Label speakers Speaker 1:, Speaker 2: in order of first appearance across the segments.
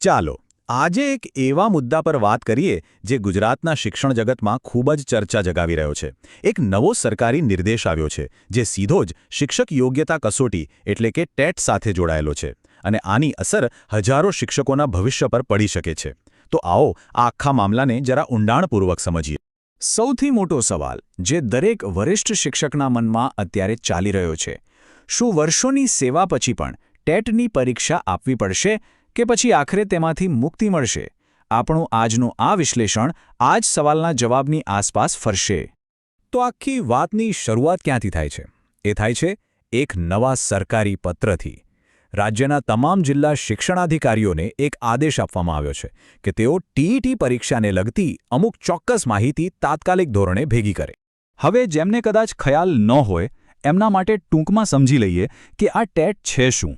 Speaker 1: ચાલો, આજે એક એવા મુદ્દા પર વાત કરીએ જે ગુજરાતના શિક્ષણ જગતમાં ખૂબ જ ચર્ચા જગાવી રહ્યો છે. એક નવો સરકારી નિર્દેશ આવ્યો છે, જે સીધો જ શિક્ષક યોગ્યતા કસોટી એટલે કે ટેટ સાથે જોડાયેલો છે અને આની અસર હજારો શિક્ષકોના ભવિષ્ય પર પડી શકે છે. તો આવો આ આખા મામલાને જરા ઊંડાણપૂર્વક સમજીએ.
Speaker 2: સૌથી મોટો સવાલ, જે દરેક વરિષ્ઠ શિક્ષકના મનમાં અત્યારે ચાલી રહ્યો છે. શું વર્ષોની સેવા પછી પણ ટેટની પરીક્ષા આપવી પડશે? કે પછી આખરે તેમાંથી મુક્તિ મળશે? આપણું આજનું આ વિશ્લેષણ આ જ સવાલના જવાબની આસપાસ ફરશે.
Speaker 1: તો આખી વાતની શરૂઆત ક્યાંથી થાય છે? એ થાય છે એક નવા સરકારી પત્રથી. રાજ્યના તમામ જિલ્લા શિક્ષણાધિકારીઓને એક આદેશ આપવામાં આવ્યો છે કે તેઓ ટીઈટી પરીક્ષાને લગતી અમુક ચોક્કસ માહિતી તાત્કાલિક ધોરણે ભેગી કરે. હવે જેમને કદાચ ખ્યાલ ન હોય, એમના માટે ટૂંકમાં સમજી લઈએ કે આ ટેટ છે શું?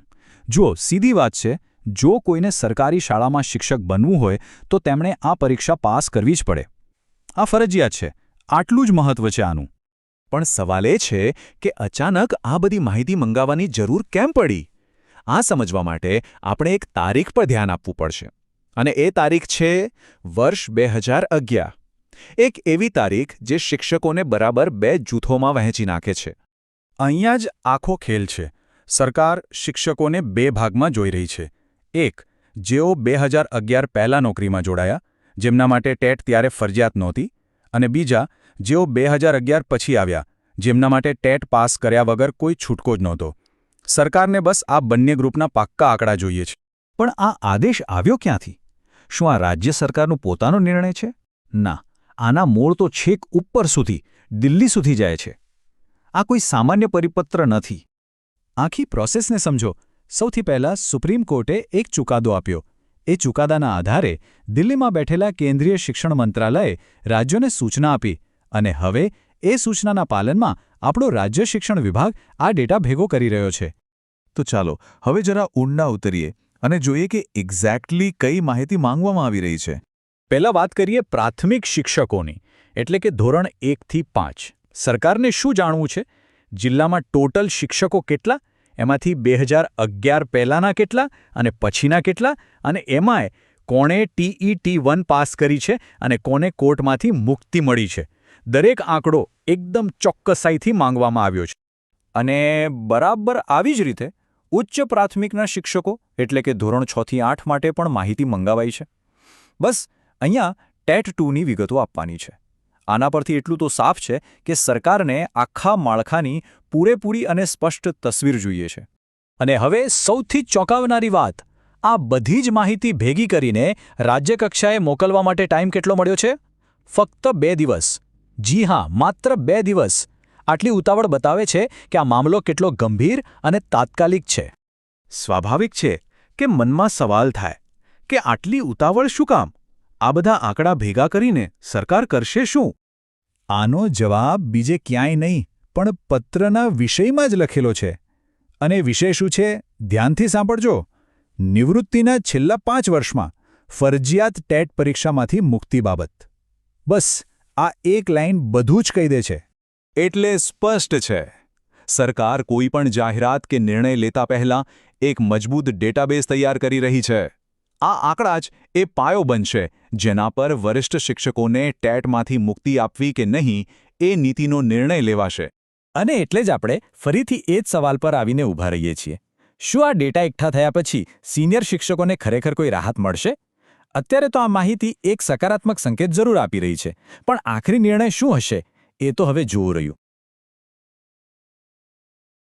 Speaker 1: જુઓ, સીધી વાત છે જો કોઈને સરકારી શાળામાં શિક્ષક બનવું હોય, તો તેમણે આ પરીક્ષા પાસ કરવી જ પડે. આ ફરજિયાત છે. આટલું જ મહત્વ છે આનું. પણ સવાલ એ છે કે અચાનક આ બધી માહિતી મંગાવવાની જરૂર કેમ પડી? આ સમજવા માટે આપણે એક તારીખ પર ધ્યાન આપવું પડશે. અને એ તારીખ છે વર્ષ બે એક એવી તારીખ જે શિક્ષકોને બરાબર બે જૂથોમાં વહેંચી નાખે છે. અહીંયા જ આખો ખેલ છે. સરકાર શિક્ષકોને બે ભાગમાં જોઈ રહી છે. એક, જેઓ બે હજાર અગિયાર પહેલાં નોકરીમાં જોડાયા, જેમના માટે ટેટ ત્યારે ફરજિયાત નહોતી, અને બીજા, જેઓ બે હજાર અગિયાર પછી આવ્યા, જેમના માટે ટેટ પાસ કર્યા વગર કોઈ છૂટકો જ નહોતો. સરકારને બસ આ બંને ગ્રુપના પાક્કા આંકડા જોઈએ છે. પણ આ આદેશ આવ્યો ક્યાંથી? શું આ રાજ્ય સરકારનો પોતાનો નિર્ણય છે? ના, આના મૂળ તો છેક ઉપર સુધી, દિલ્હી સુધી જાય છે. આ કોઈ સામાન્ય પરિપત્ર નથી. આખી પ્રોસેસને સમજો. સૌથી પહેલાં સુપ્રીમ કોર્ટે એક ચુકાદો આપ્યો. એ ચુકાદાના આધારે દિલ્હીમાં બેઠેલા કેન્દ્રીય શિક્ષણ મંત્રાલયે રાજ્યોને સૂચના આપી અને હવે એ સૂચનાના પાલનમાં આપણો રાજ્ય શિક્ષણ વિભાગ આ ડેટા ભેગો કરી રહ્યો છે.
Speaker 3: તો ચાલો, હવે જરા ઊંડા ઉતરીએ અને જોઈએ કે એક્ઝેક્ટલી કઈ માહિતી માંગવામાં આવી રહી છે.
Speaker 1: પહેલાં વાત કરીએ પ્રાથમિક શિક્ષકોની, એટલે કે ધોરણ એકથી પાંચ. સરકારને શું જાણવું છે? જિલ્લામાં ટોટલ શિક્ષકો કેટલા? એમાંથી બે હજાર અગિયાર પહેલાંના કેટલા અને પછીના કેટલા? અને એમાંય કોણે ટીઈટી વન પાસ કરી છે અને કોને કોર્ટમાંથી મુક્તિ મળી છે? દરેક આંકડો એકદમ ચોક્કસાઈથી માંગવામાં આવ્યો છે. અને બરાબર આવી જ રીતે ઉચ્ચ પ્રાથમિકના શિક્ષકો એટલે કે ધોરણ છથી આઠ માટે પણ માહિતી મંગાવાઈ છે. બસ, અહીંયા ટેટ ટુની વિગતો આપવાની છે. આના પરથી એટલું તો સાફ છે કે સરકારને આખા માળખાની પૂરેપૂરી અને સ્પષ્ટ તસવીર જોઈએ છે. અને હવે સૌથી ચોંકાવનારી વાત, આ બધી જ માહિતી ભેગી કરીને રાજ્યકક્ષાએ મોકલવા માટે ટાઈમ કેટલો મળ્યો છે? ફક્ત બે દિવસ. જી હા, માત્ર બે દિવસ. આટલી ઉતાવળ બતાવે છે કે આ મામલો કેટલો ગંભીર અને તાત્કાલિક છે.
Speaker 3: સ્વાભાવિક છે કે મનમાં સવાલ થાય કે આટલી ઉતાવળ શું કામ? આ બધા આંકડા ભેગા કરીને સરકાર કરશે શું?
Speaker 1: આનો જવાબ બીજે ક્યાંય નહીં, પણ પત્રના વિષયમાં જ લખેલો છે. અને વિષય શું છે? ધ્યાનથી સાંભળજો. નિવૃત્તિના છેલ્લા પાંચ વર્ષમાં ફરજિયાત ટેટ પરીક્ષામાંથી મુક્તિ બાબત. બસ, આ એક લાઇન બધું જ કહી દે છે.
Speaker 3: એટલે સ્પષ્ટ છે. સરકાર કોઈ પણ જાહેરાત કે નિર્ણય લેતા પહેલા એક મજબૂત ડેટાબેઝ તૈયાર કરી રહી છે. આ આંકડા જ એ પાયો બનશે જેના પર વરિષ્ઠ શિક્ષકોને ટેટમાંથી મુક્તિ આપવી કે નહીં એ નીતિનો નિર્ણય લેવાશે.
Speaker 1: અને એટલે જ આપણે ફરીથી એ જ સવાલ પર આવીને ઊભા રહીએ છીએ. શું આ ડેટા એકઠા થયા પછી સિનિયર શિક્ષકોને ખરેખર કોઈ રાહત મળશે? અત્યારે તો આ માહિતી એક સકારાત્મક સંકેત જરૂર આપી રહી છે, પણ આખરી નિર્ણય શું હશે એ તો હવે જોવું રહ્યું.